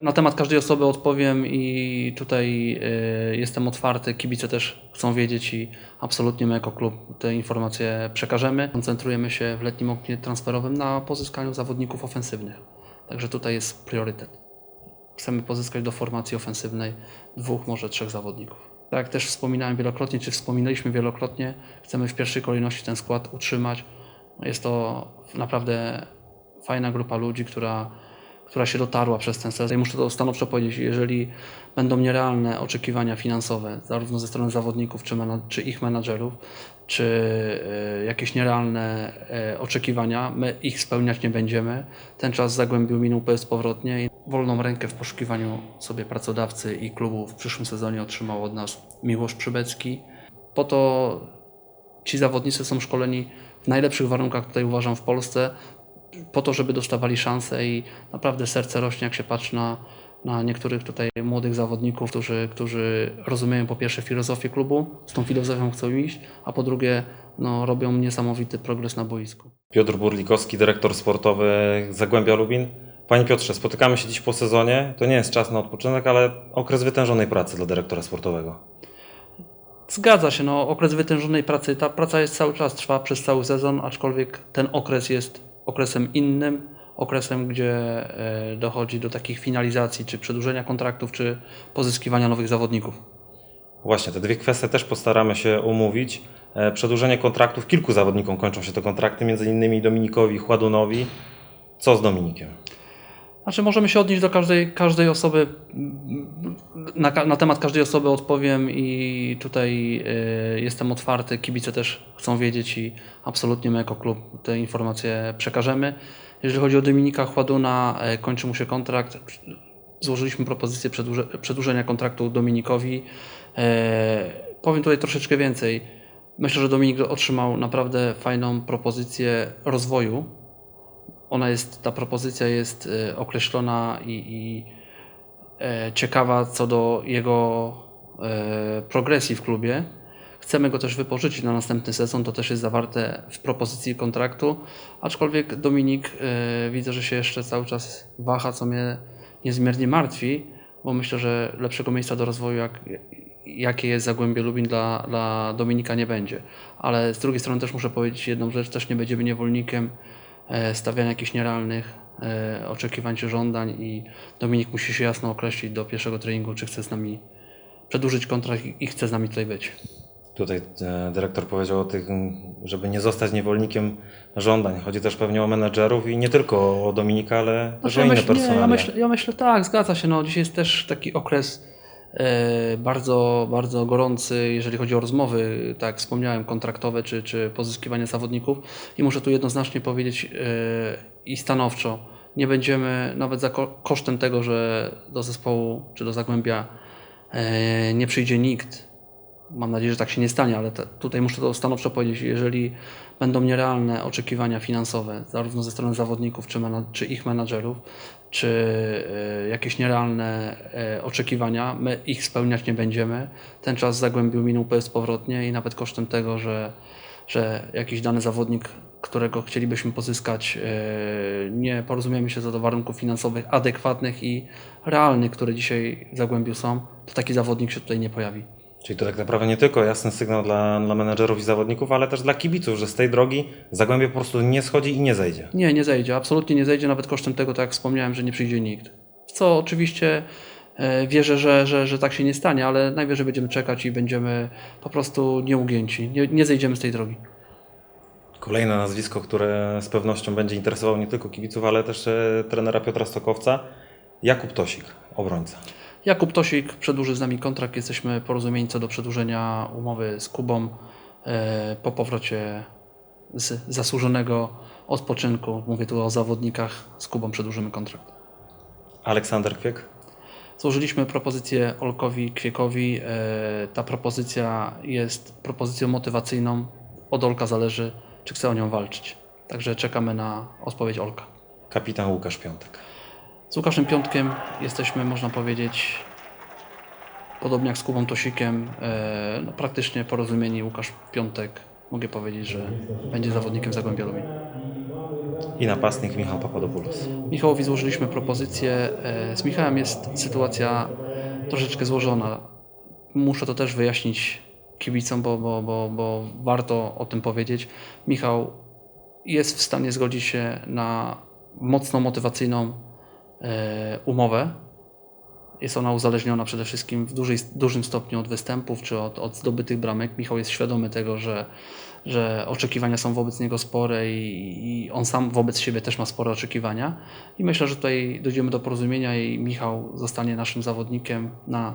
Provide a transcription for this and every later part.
Na temat każdej osoby odpowiem i tutaj y, jestem otwarty. Kibice też chcą wiedzieć i absolutnie my jako klub te informacje przekażemy. Koncentrujemy się w letnim oknie transferowym na pozyskaniu zawodników ofensywnych. Także tutaj jest priorytet. Chcemy pozyskać do formacji ofensywnej dwóch, może trzech zawodników. Tak jak też wspominałem wielokrotnie, czy wspominaliśmy wielokrotnie, chcemy w pierwszej kolejności ten skład utrzymać. Jest to naprawdę fajna grupa ludzi, która, która się dotarła przez ten sezon. I muszę to stanowczo powiedzieć, jeżeli będą nierealne oczekiwania finansowe, zarówno ze strony zawodników, czy, czy ich menadżerów, czy e, jakieś nierealne e, oczekiwania, my ich spełniać nie będziemy. Ten czas zagłębił minął bezpowrotnie i wolną rękę w poszukiwaniu sobie pracodawcy i klubu w przyszłym sezonie otrzymał od nas Miłosz Przybecki. Po to ci zawodnicy są szkoleni w najlepszych warunkach, tutaj uważam, w Polsce, po to, żeby dostawali szansę i naprawdę serce rośnie, jak się patrzy na, na niektórych tutaj młodych zawodników, którzy, którzy rozumieją po pierwsze filozofię klubu, z tą filozofią chcą iść, a po drugie no, robią niesamowity progres na boisku. Piotr Burlikowski, dyrektor sportowy Zagłębia Lubin. Panie Piotrze, spotykamy się dziś po sezonie. To nie jest czas na odpoczynek, ale okres wytężonej pracy dla dyrektora sportowego. Zgadza się, no, okres wytężonej pracy, ta praca jest cały czas, trwa przez cały sezon, aczkolwiek ten okres jest okresem innym, okresem, gdzie e, dochodzi do takich finalizacji, czy przedłużenia kontraktów, czy pozyskiwania nowych zawodników. Właśnie, te dwie kwestie też postaramy się omówić. E, Przedłużenie kontraktów, kilku zawodnikom kończą się te kontrakty, między innymi Dominikowi Chładunowi. Co z Dominikiem? Znaczy, możemy się odnieść do każdej, każdej osoby, na, na temat każdej osoby odpowiem i tutaj y, jestem otwarty. Kibice też chcą wiedzieć i absolutnie my jako klub te informacje przekażemy. Jeżeli chodzi o Dominika Chładuna, y, kończy mu się kontrakt. Złożyliśmy propozycję przedłuże, przedłużenia kontraktu Dominikowi. Y, powiem tutaj troszeczkę więcej. Myślę, że Dominik otrzymał naprawdę fajną propozycję rozwoju ona jest, ta propozycja jest e, określona i, i ciekawa co do jego e, progresji w klubie. Chcemy go też wypożyczyć na następny sezon, to też jest zawarte w propozycji kontraktu, aczkolwiek Dominik e, widzę, że się jeszcze cały czas waha, co mnie niezmiernie martwi, bo myślę, że lepszego miejsca do rozwoju, jak, jakie jest Zagłębie Lubin dla, dla Dominika nie będzie. Ale z drugiej strony też muszę powiedzieć jedną rzecz, też nie będziemy niewolnikiem e, stawiania jakichś nierealnych e, oczekiwań czy żądań i Dominik musi się jasno określić do pierwszego treningu, czy chce z nami przedłużyć kontrakt i- chce z nami tutaj być. Tutaj e, dyrektor powiedział o tych, żeby nie zostać niewolnikiem żądań. Chodzi też pewnie o menedżerów i nie tylko o Dominika, ale też Znaczy, o ja, inne personalia. ja, myślę, ja myślę tak, zgadza się. No, dzisiaj jest też taki okres e, bardzo, bardzo gorący, jeżeli chodzi o rozmowy, tak jak wspomniałem, kontraktowe czy, czy pozyskiwanie zawodników. I muszę tu jednoznacznie powiedzieć e, i stanowczo, nie będziemy nawet za ko- kosztem tego, że do zespołu czy do Zagłębia e, nie przyjdzie nikt, Mam nadzieję, że tak się nie stanie, ale te, tutaj muszę to stanowczo powiedzieć. Jeżeli będą nierealne oczekiwania finansowe, zarówno ze strony zawodników, czy, czy ich menadżerów, czy e, jakieś nierealne e, oczekiwania, my ich spełniać nie będziemy. Ten czas zagłębił minął bezpowrotnie i nawet kosztem tego, że, że jakiś dany zawodnik, którego chcielibyśmy pozyskać, e, nie porozumiemy się co do warunków finansowych adekwatnych i realnych, które dzisiaj w Zagłębiu są, to taki zawodnik się tutaj nie pojawi. Czyli to tak naprawdę nie tylko jasny sygnał dla, dla menedżerów i zawodników, ale też dla kibiców, że z tej drogi Zagłębie po prostu nie schodzi i nie zejdzie. Nie, nie zejdzie. Absolutnie nie zejdzie, nawet kosztem tego, tak jak wspomniałem, że nie przyjdzie nikt. Co oczywiście e, wierzę, że, że, że tak się nie stanie, ale najwyżej będziemy czekać i będziemy po prostu nieugięci. Nie, nie zejdziemy z tej drogi. Kolejne nazwisko, które z pewnością będzie interesowało nie tylko kibiców, ale też e, trenera Piotra Stokowca, Jakub Tosik, obrońca. Jakub Tosik przedłuży z nami kontrakt. Jesteśmy porozumieni co do przedłużenia umowy z Kubą e, po powrocie z zasłużonego odpoczynku. Mówię tu o zawodnikach. Z Kubą przedłużymy kontrakt. Aleksander Kwiek, Złożyliśmy propozycję Olkowi Kwiekowi. E, Ta propozycja jest propozycją motywacyjną. Od Olka zależy, czy chce o nią walczyć. Także czekamy na odpowiedź Olka. kapitan Łukasz Piątek. Z Łukaszem Piątkiem jesteśmy, można powiedzieć, podobnie jak z Kubą Tosikiem, e, no, praktycznie porozumieni. Łukasz Piątek, mogę powiedzieć, że będzie zawodnikiem Zagłębia Lubin. I napastnik Michał Papadopoulos. Michałowi złożyliśmy propozycję. E, Z Michałem jest sytuacja troszeczkę złożona. Muszę to też wyjaśnić kibicom, bo, bo, bo, bo warto o tym powiedzieć. Michał jest w stanie zgodzić się na mocno motywacyjną umowę. Jest ona uzależniona przede wszystkim w dużej, dużym stopniu od występów czy od, od zdobytych bramek. Michał jest świadomy tego, że, że oczekiwania są wobec niego spore i, i on sam wobec siebie też ma spore oczekiwania. I myślę, że tutaj dojdziemy do porozumienia i Michał zostanie naszym zawodnikiem na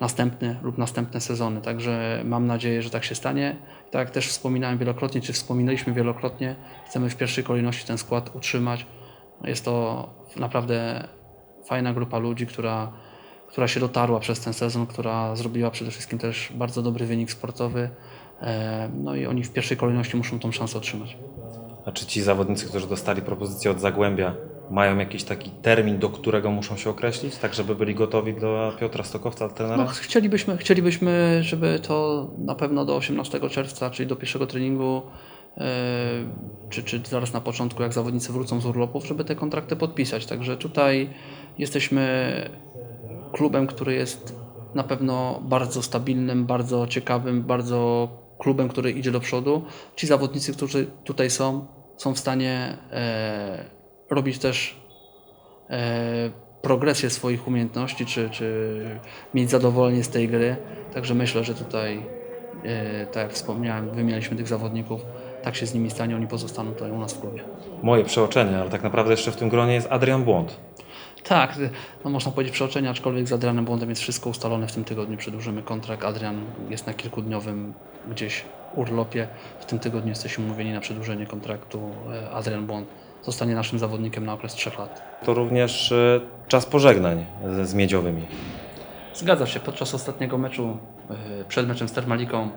następny lub następne sezony. Także mam nadzieję, że tak się stanie. Tak jak też wspominałem wielokrotnie, czy wspominaliśmy wielokrotnie, chcemy w pierwszej kolejności ten skład utrzymać. Jest to naprawdę fajna grupa ludzi, która, która się dotarła przez ten sezon, która zrobiła przede wszystkim też bardzo dobry wynik sportowy. E, No i oni w pierwszej kolejności muszą tą szansę otrzymać. A czy ci zawodnicy, którzy dostali propozycję od Zagłębia, mają jakiś taki termin, do którego muszą się określić, tak żeby byli gotowi dla Piotra Stokowca, trenera? No, chcielibyśmy, chcielibyśmy, żeby to na pewno do 18 czerwca, czyli do pierwszego treningu, czy, czy zaraz na początku, jak zawodnicy wrócą z urlopów, żeby te kontrakty podpisać. Także tutaj jesteśmy klubem, który jest na pewno bardzo stabilnym, bardzo ciekawym, bardzo klubem, który idzie do przodu. Ci zawodnicy, którzy tutaj są, są w stanie e, robić też e, progresję swoich umiejętności, czy, czy mieć zadowolenie z tej gry. Także myślę, że tutaj, e, tak jak wspomniałem, wymienialiśmy tych zawodników, tak się z nimi stanie, oni pozostaną tutaj u nas w klubie. Moje przeoczenie, ale tak naprawdę jeszcze w tym gronie jest Adrian Błąd. Tak, no można powiedzieć przeoczenia, aczkolwiek z Adrianem Błądem jest wszystko ustalone. W tym tygodniu przedłużymy kontrakt. Adrian jest na kilkudniowym gdzieś urlopie. W tym tygodniu jesteśmy umówieni na przedłużenie kontraktu. E, Adrian Błąd zostanie naszym zawodnikiem na okres trzech lat. To również e, czas pożegnań z Miedziowymi. Zgadza się. Podczas ostatniego meczu, e, przed meczem z Termaliką,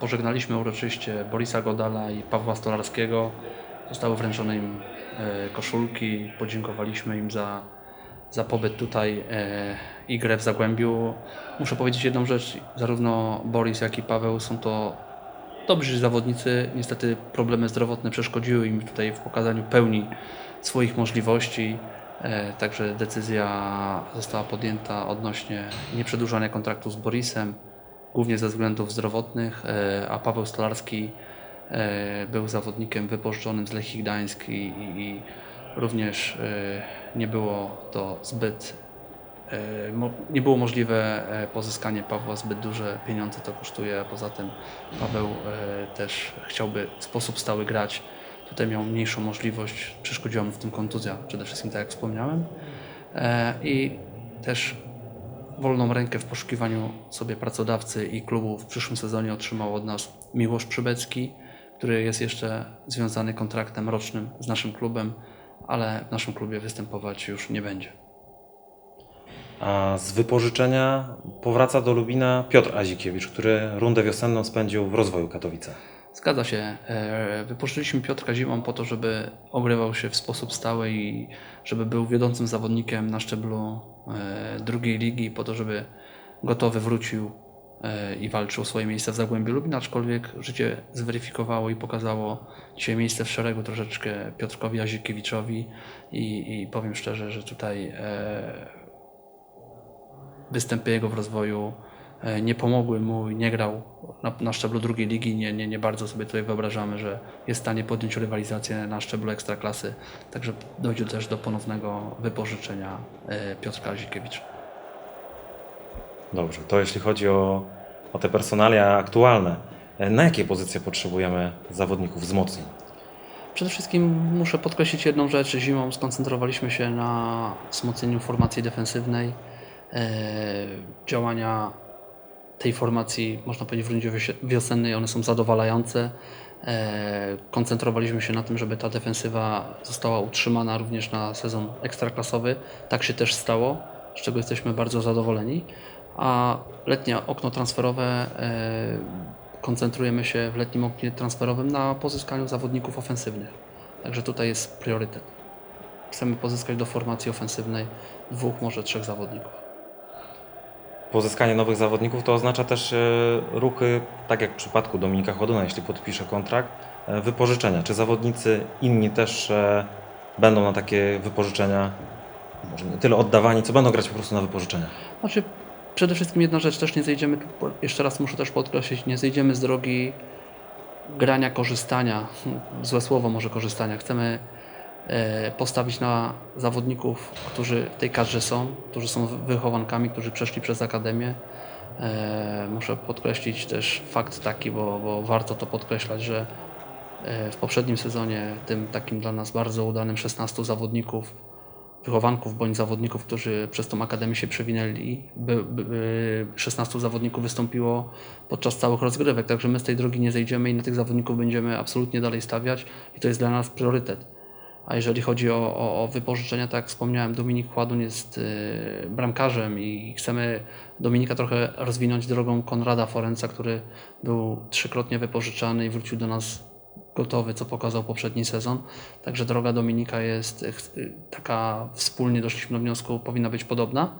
pożegnaliśmy uroczyście Borisa Godala i Pawła Stolarskiego. Zostały wręczone im e, koszulki. Podziękowaliśmy im za, za pobyt tutaj e, i grę w Zagłębiu. Muszę powiedzieć jedną rzecz. Zarówno Boris, jak i Paweł są to dobrzy zawodnicy. Niestety problemy zdrowotne przeszkodziły im tutaj w pokazaniu pełni swoich możliwości. E, Także decyzja została podjęta odnośnie nieprzedłużania kontraktu z Borisem, głównie ze względów zdrowotnych, e, a Paweł Stolarski e, był zawodnikiem wypożyczonym z Lechii Gdańsk i, i, również e, nie było to zbyt nie było możliwe pozyskanie Pawła, zbyt duże pieniądze to kosztuje, a poza tym Paweł też chciałby w sposób stały grać. Tutaj miał mniejszą możliwość, przeszkodziła mu w tym kontuzja, przede wszystkim tak jak wspomniałem. I też wolną rękę w poszukiwaniu sobie pracodawcy i klubu w przyszłym sezonie otrzymał od nas Miłosz Przybecki, który jest jeszcze związany kontraktem rocznym z naszym klubem, ale w naszym klubie występować już nie będzie. A z wypożyczenia powraca do Lubina Piotr Azikiewicz, który rundę wiosenną spędził w rozwoju Katowice. Zgadza się. E, Wypożyczyliśmy Piotrka zimą po to, żeby ogrywał się w sposób stały i żeby był wiodącym zawodnikiem na szczeblu e, drugiej ligi, po to, żeby gotowy wrócił e, i walczył o swoje miejsce w Zagłębiu Lubin, aczkolwiek życie zweryfikowało i pokazało dzisiaj miejsce w szeregu troszeczkę Piotrkowi Azikiewiczowi i, i powiem szczerze, że tutaj występy jego w rozwoju nie pomogły mu i nie grał na, na szczeblu drugiej ligi. Nie, nie, nie bardzo sobie tutaj wyobrażamy, że jest w stanie podjąć rywalizację na szczeblu ekstraklasy. Także dojdzie też do ponownego wypożyczenia e, Piotrka Azikiewicza. Dobrze, to jeśli chodzi o, o te personalia aktualne, e, na jakie pozycje potrzebujemy zawodników wzmocnień? Przede wszystkim muszę podkreślić jedną rzecz. Zimą skoncentrowaliśmy się na wzmocnieniu formacji defensywnej. E, działania tej formacji, można powiedzieć, w rundzie wiosennej, one są zadowalające. E, koncentrowaliśmy się na tym, żeby ta defensywa została utrzymana również na sezon ekstraklasowy. Tak się też stało, z czego jesteśmy bardzo zadowoleni. A letnie okno transferowe e, koncentrujemy się w letnim oknie transferowym na pozyskaniu zawodników ofensywnych. Także tutaj jest priorytet. Chcemy pozyskać do formacji ofensywnej dwóch, może trzech zawodników. Pozyskanie nowych zawodników to oznacza też e, ruchy, tak jak w przypadku Dominika Choduna, jeśli podpisze kontrakt, e, wypożyczenia. Czy zawodnicy inni też e, będą na takie wypożyczenia, może nie tyle oddawani, co będą grać po prostu na wypożyczenia? Znaczy, przede wszystkim jedna rzecz, też nie zejdziemy, jeszcze raz muszę też podkreślić, nie zejdziemy z drogi grania, korzystania, złe słowo może korzystania. Chcemy postawić na zawodników, którzy w tej kadrze są, którzy są wychowankami, którzy przeszli przez akademię. E, Muszę podkreślić też fakt taki, bo, bo warto to podkreślać, że e, w poprzednim sezonie, tym takim dla nas bardzo udanym 16 zawodników, wychowanków bądź zawodników, którzy przez tą akademię się przewinęli. By, by 16 zawodników wystąpiło podczas całych rozgrywek, także my z tej drogi nie zejdziemy i na tych zawodników będziemy absolutnie dalej stawiać i to jest dla nas priorytet. A jeżeli chodzi o, o, o wypożyczenia, tak jak wspomniałem, Dominik Chładun jest y, bramkarzem i chcemy Dominika trochę rozwinąć drogą Konrada Forenca, który był trzykrotnie wypożyczany i wrócił do nas gotowy, co pokazał poprzedni sezon. Także droga Dominika jest y, taka, wspólnie doszliśmy do wniosku, powinna być podobna.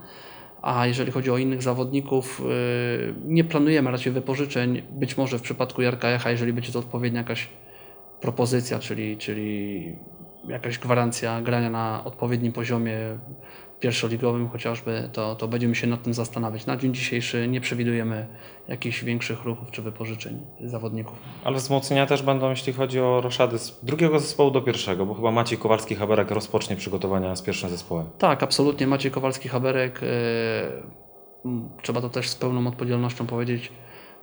A jeżeli chodzi o innych zawodników, y, nie planujemy raczej wypożyczeń. Być może w przypadku Jarka Jacha, jeżeli będzie to odpowiednia jakaś propozycja, czyli, czyli jakaś gwarancja grania na odpowiednim poziomie pierwszoligowym chociażby, to, to będziemy się nad tym zastanawiać. Na dzień dzisiejszy nie przewidujemy jakichś większych ruchów czy wypożyczeń zawodników. Ale wzmocnienia też będą, jeśli chodzi o roszady z drugiego zespołu do pierwszego, bo chyba Maciej Kowalski-Haberek rozpocznie przygotowania z pierwszym zespołem. Tak, absolutnie. Maciej Kowalski-Haberek, m, trzeba to też z pełną odpowiedzialnością powiedzieć,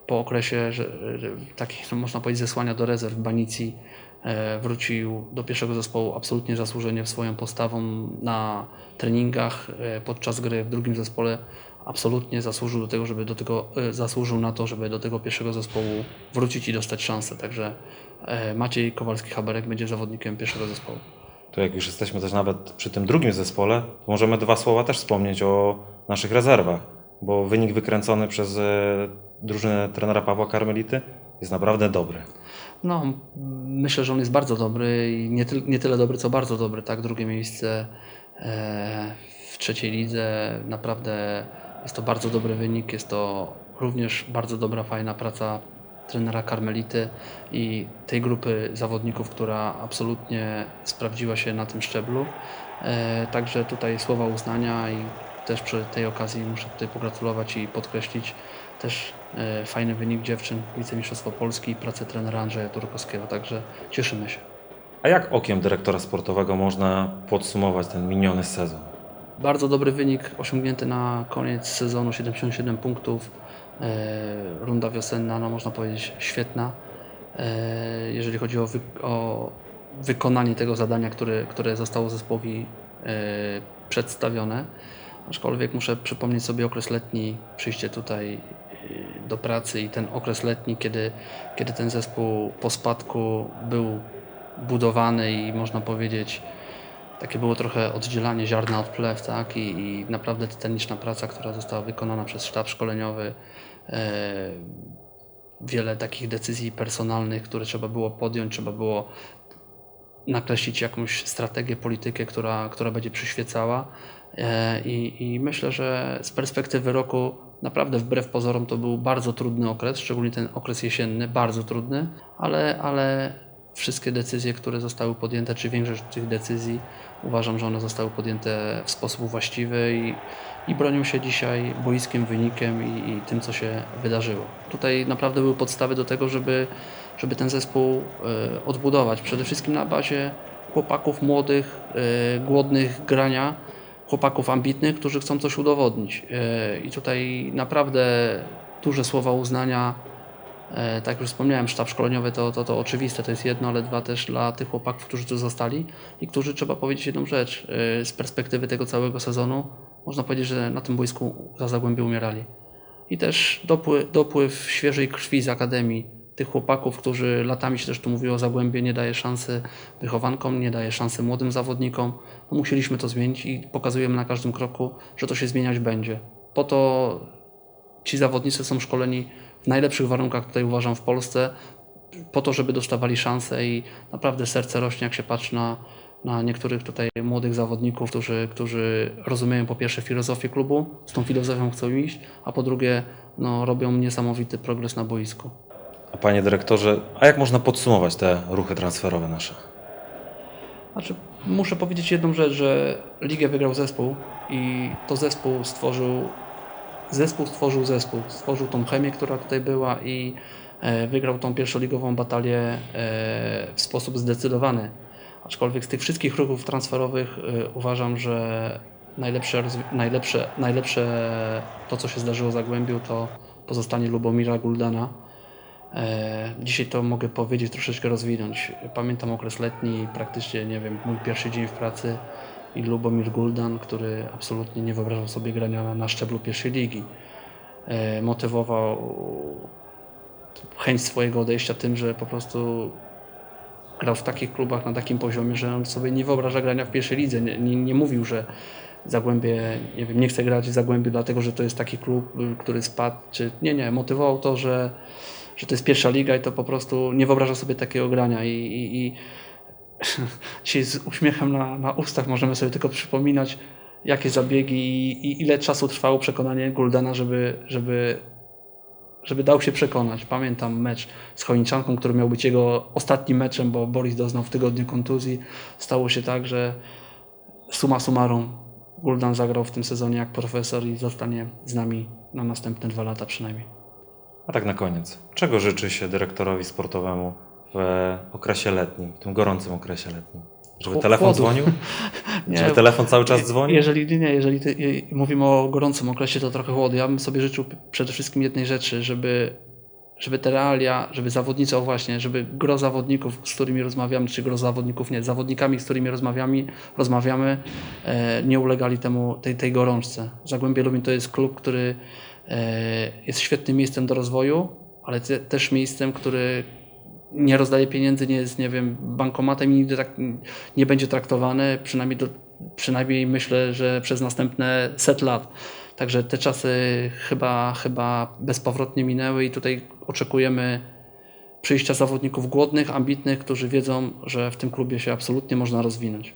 po okresie, że, że takich, można powiedzieć, zesłania do rezerw Banicji, wrócił do pierwszego zespołu absolutnie zasłużenie swoją postawą na treningach, e, podczas gry w drugim zespole absolutnie zasłużył do tego, żeby do tego, e, zasłużył na to, żeby do tego pierwszego zespołu wrócić i dostać szansę. Także e, Maciej Kowalski-Haberek będzie zawodnikiem pierwszego zespołu. To jak już jesteśmy też nawet przy tym drugim zespole, to możemy dwa słowa też wspomnieć o naszych rezerwach, bo wynik wykręcony przez e, drużynę trenera Pawła Karmelity jest naprawdę dobry. No, myślę, że on jest bardzo dobry i nie, tyl, nie tyle dobry, co bardzo dobry. Tak, drugie miejsce e, w trzeciej lidze. Naprawdę jest to bardzo dobry wynik. Jest to również bardzo dobra, fajna praca trenera Karmelity i tej grupy zawodników, która absolutnie sprawdziła się na tym szczeblu. E, także tutaj słowa uznania i też przy tej okazji muszę tutaj pogratulować i podkreślić też e, fajny wynik dziewczyn, wicemistrzostwo Polski i pracę trenera Andrzeja Turkowskiego, także cieszymy się. A jak okiem dyrektora sportowego można podsumować ten miniony sezon? Bardzo dobry wynik osiągnięty na koniec sezonu, 77 punktów. E, Runda wiosenna, no można powiedzieć, świetna. E, Jeżeli chodzi o, wy, o wykonanie tego zadania, które, które zostało zespołowi przedstawione. Aczkolwiek muszę przypomnieć sobie okres letni, przyjście tutaj do pracy i ten okres letni, kiedy, kiedy ten zespół po spadku był budowany i można powiedzieć, takie było trochę oddzielanie ziarna od plew, tak? I, i naprawdę tytaniczna praca, która została wykonana przez sztab szkoleniowy. E, wiele takich decyzji personalnych, które trzeba było podjąć, trzeba było nakreślić jakąś strategię, politykę, która, która będzie przyświecała. E, I, I myślę, że z perspektywy roku naprawdę wbrew pozorom to był bardzo trudny okres, szczególnie ten okres jesienny, bardzo trudny, ale, ale wszystkie decyzje, które zostały podjęte, czy większość tych decyzji, uważam, że one zostały podjęte w sposób właściwy i, i bronią się dzisiaj boiskiem, wynikiem i, i tym, co się wydarzyło. Tutaj naprawdę były podstawy do tego, żeby, żeby ten zespół e, odbudować. Przede wszystkim na bazie chłopaków młodych, e, głodnych grania, chłopaków ambitnych, którzy chcą coś udowodnić. E, I tutaj naprawdę duże słowa uznania E, Tak jak już wspomniałem, sztab szkoleniowy to, to, to oczywiste, to jest jedno, ale dwa też dla tych chłopaków, którzy tu zostali i którzy trzeba powiedzieć jedną rzecz. e, Z perspektywy tego całego sezonu można powiedzieć, że na tym boisku za Zagłębie umierali. I też dopływ, dopływ świeżej krwi z Akademii, tych chłopaków, którzy latami się też tu mówiło Zagłębie, nie daje szansy wychowankom, nie daje szansy młodym zawodnikom. No musieliśmy to zmienić i pokazujemy na każdym kroku, że to się zmieniać będzie. Po to ci zawodnicy są szkoleni w najlepszych warunkach, tutaj uważam, w Polsce, po to, żeby dostawali szansę i naprawdę serce rośnie, jak się patrzy na, na niektórych tutaj młodych zawodników, którzy, którzy rozumieją po pierwsze filozofię klubu, z tą filozofią chcą iść, a po drugie no, robią niesamowity progres na boisku. A panie dyrektorze, a jak można podsumować te ruchy transferowe nasze? Znaczy, muszę powiedzieć jedną rzecz, że ligę wygrał zespół i to zespół stworzył zespół stworzył zespół, stworzył tą chemię, która tutaj była i e, wygrał tą pierwszoligową batalię e, w sposób zdecydowany. Aczkolwiek z tych wszystkich ruchów transferowych e, uważam, że najlepsze, najlepsze, najlepsze to, co się zdarzyło Zagłębiu, to pozostanie Lubomira Guldana. E, Dzisiaj to mogę powiedzieć, troszeczkę rozwinąć. Pamiętam okres letni, praktycznie, nie wiem, mój pierwszy dzień w pracy i Lubomir Guldan, który absolutnie nie wyobrażał sobie grania na, szczeblu pierwszej ligi. E, Motywował chęć swojego odejścia tym, że po prostu grał w takich klubach na takim poziomie, że on sobie nie wyobraża grania w pierwszej lidze. Nie, nie, nie mówił, że Zagłębie, nie wiem, nie chce grać w Zagłębiu dlatego, że to jest taki klub, y, który spadł, czy nie, nie, motywował to, że, że to jest pierwsza liga i to po prostu nie wyobraża sobie takiego grania i, i, i dzisiaj z uśmiechem na, na ustach możemy sobie tylko przypominać, jakie zabiegi i, i ile czasu trwało przekonanie Guldana, żeby, żeby, żeby dał się przekonać. Pamiętam mecz z Chojniczanką, który miał być jego ostatnim meczem, bo Boris doznał w tygodniu kontuzji. Stało się tak, że suma summarum Guldan zagrał w tym sezonie jak profesor i zostanie z nami na następne dwa lata przynajmniej. A tak na koniec, czego życzy się dyrektorowi sportowemu w okresie letnim, w tym gorącym okresie letnim? Żeby telefon dzwonił? Nie, Żeby telefon cały czas dzwonił? Jeżeli nie, jeżeli mówimy o gorącym okresie, to trochę chłody. Ja bym sobie życzył przede wszystkim jednej rzeczy, żeby, żeby te realia, żeby zawodnicy, o właśnie, żeby gro zawodników, z którymi rozmawiamy, czy gro zawodników, nie, zawodnikami, z którymi rozmawiamy, rozmawiamy e, nie ulegali temu, tej, tej gorączce. Zagłębie Lubin to jest klub, który jest świetnym miejscem do rozwoju, ale te, też miejscem, który nie rozdaje pieniędzy, nie jest, nie wiem, bankomatem i nigdy tak nie będzie traktowany, przynajmniej, do, przynajmniej myślę, że przez następne set lat. Także te czasy chyba, chyba bezpowrotnie minęły i tutaj oczekujemy przyjścia zawodników głodnych, ambitnych, którzy wiedzą, że w tym klubie się absolutnie można rozwinąć.